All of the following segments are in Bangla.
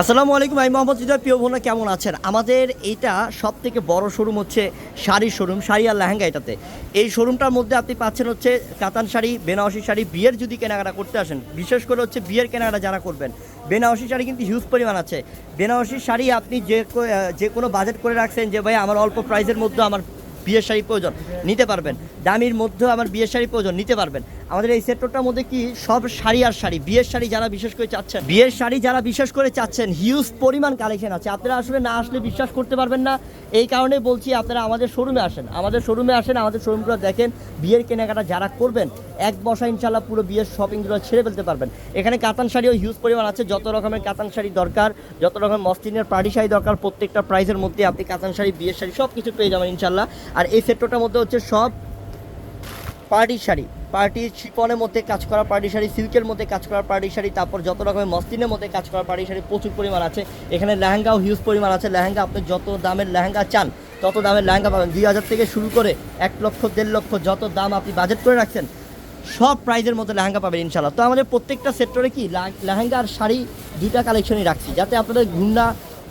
আসসালামু আলাইকুম, আমি মোহাম্মদ হৃদয়। প্রিয় বোনা কেমন আছেন? আমাদের এইটা সব থেকে বড় শোরুম হচ্ছে শাড়ির শোরুম, শাড়ি আর লেহেঙ্গা এটাতে। এই শোরুমটার মধ্যে আপনি পাচ্ছেন হচ্ছে কাতান শাড়ি, বেনারসি শাড়ি, বিয়ের যদি কেনাকাটা করতে আসেন, বিশেষ করে হচ্ছে বিয়ের কেনাকাটা যারা করবেন, বেনারসি শাড়ি কিন্তু হিউজ পরিমাণ আছে। বেনারসি শাড়ি আপনি যে যে কোনো বাজেট করে রাখছেন যে, ভাই, আমার অল্প প্রাইসের মধ্যে আমার বিয়ের শাড়ি প্রয়োজন নিতে পারবেন। দামির মধ্যেও আমার বিয়ের শাড়ি প্রয়োজন, নিতে পারবেন। আমাদের এই সেক্টরটার মধ্যে কি সব শাড়ি আর শাড়ি, বিয়ের শাড়ি যারা বিশেষ করে চাচ্ছেন, বিয়ের শাড়ি যারা বিশেষ করে চাচ্ছেন হিউজ পরিমাণ কালেকশন আছে। আপনারা আসলে না আসলে বিশ্বাস করতে পারবেন না। এই কারণে বলছি আপনারা আমাদের শোরুমে আসেন। আমাদের শোরুমে আসেন, আমাদের শোরুমগুলো দেখেন। বিয়ের কেনাকাটা যারা করবেন, এক বসা ইনশাল্লাহ পুরো বিয়ের শপিংগুলো ছেড়ে ফেলতে পারবেন। এখানে কাতান শাড়িও হিউজ পরিমাণ আছে। যত রকমের কাতান শাড়ি দরকার, যত রকমের মসলিনের পার্টি শাড়ি দরকার, প্রত্যেকটা প্রাইসের মধ্যে আপনি কাতান শাড়ি, বিয়ের শাড়ি সব কিছু পেয়ে যাবেন ইনশাল্লাহ আর এই সেক্টরটার মধ্যে হচ্ছে সব পার্টি শাড়ি, পার্টি শিপনের মধ্যে কাজ করা, পার্টি শাড়ি, সিল্কের মধ্যে কাজ করা, পার্টি শাড়ি, তারপর যত রকমের মসলিনের মধ্যে কাজ করা, পার্টি শাড়ি প্রচুর পরিমাণ আছে। এখানে লেহেঙ্গাও হিউজ পরিমাণ আছে। লেহেঙ্গা আপনি যত দামের লেহেঙ্গা চান, তত দামের লেহেঙ্গা পাবেন। দুই হাজার থেকে শুরু করে এক লক্ষ, দেড় লক্ষ যত দাম আপনি বাজেট করে রাখছেন, সব প্রাইজের মধ্যে লেহেঙ্গা পাবেন ইনশাল্লাহ তো আমাদের প্রত্যেকটা সেক্টরে কি লেহেঙ্গা আর শাড়ি দুইটা কালেকশনই রাখছি, যাতে আপনাদের ঘুরনা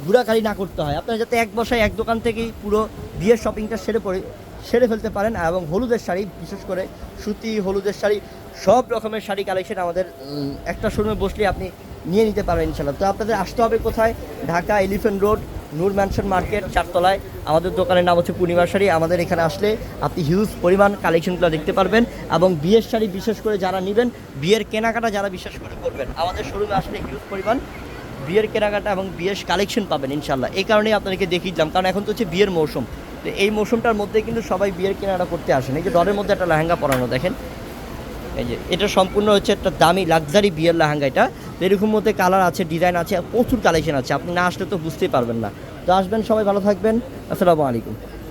ঘোরাঘুরি না করতে হয়। আপনারা যাতে এক বসায় এক দোকান থেকেই পুরো বিয়ের শপিংটা সেরে পড়ে। সেরে ফেলতে পারেন এবং হলুদের শাড়ি, বিশেষ করে সুতি, হলুদের শাড়ি, সব রকমের শাড়ি কালেকশন আমাদের একটা শোরুমে বসলে আপনি নিয়ে নিতে পারবেন ইনশাল্লাহ তো আপনাদের আসতে হবে কোথায়? Dhaka elephant road Noor mansion market চারতলায়। আমাদের দোকানের নাম হচ্ছে পূর্ণিমা শাড়ি। আমাদের এখানে আসলে আপনি হিউজ পরিমাণ কালেকশনগুলো দেখতে পারবেন এবং বিয়ের শাড়ি বিশেষ করে যারা নেবেন, বিয়ের কেনাকাটা যারা বিশেষ করে করবেন, আমাদের শোরুমে আসলে হিউজ পরিমাণ বিয়ের কেনাকাটা এবং বিয়ের কালেকশন পাবেন ইনশাল্লাহ এই কারণেই আপনাদেরকে দেখিয়ে দিলাম, কারণ এখন তো হচ্ছে বিয়ের মৌসুম। এই মৌসুমটার মধ্যে কিন্তু সবাই বিয়ের কেনাকাটা করতে আসেন। এই যে ডরের মধ্যে একটা লেহেঙ্গা পরানো, দেখেন। এই যে, এটা সম্পূর্ণ হচ্ছে একটা দামি লাক্সারি বিয়ের লেহেঙ্গা এটা। এরকম মধ্যে কালার আছে, ডিজাইন আছে, প্রচুর কালেকশন আছে। আপনি না আসলে তো বুঝতেই পারবেন না। তো আসবেন, সবাই ভালো থাকবেন। আসসালামু আলাইকুম।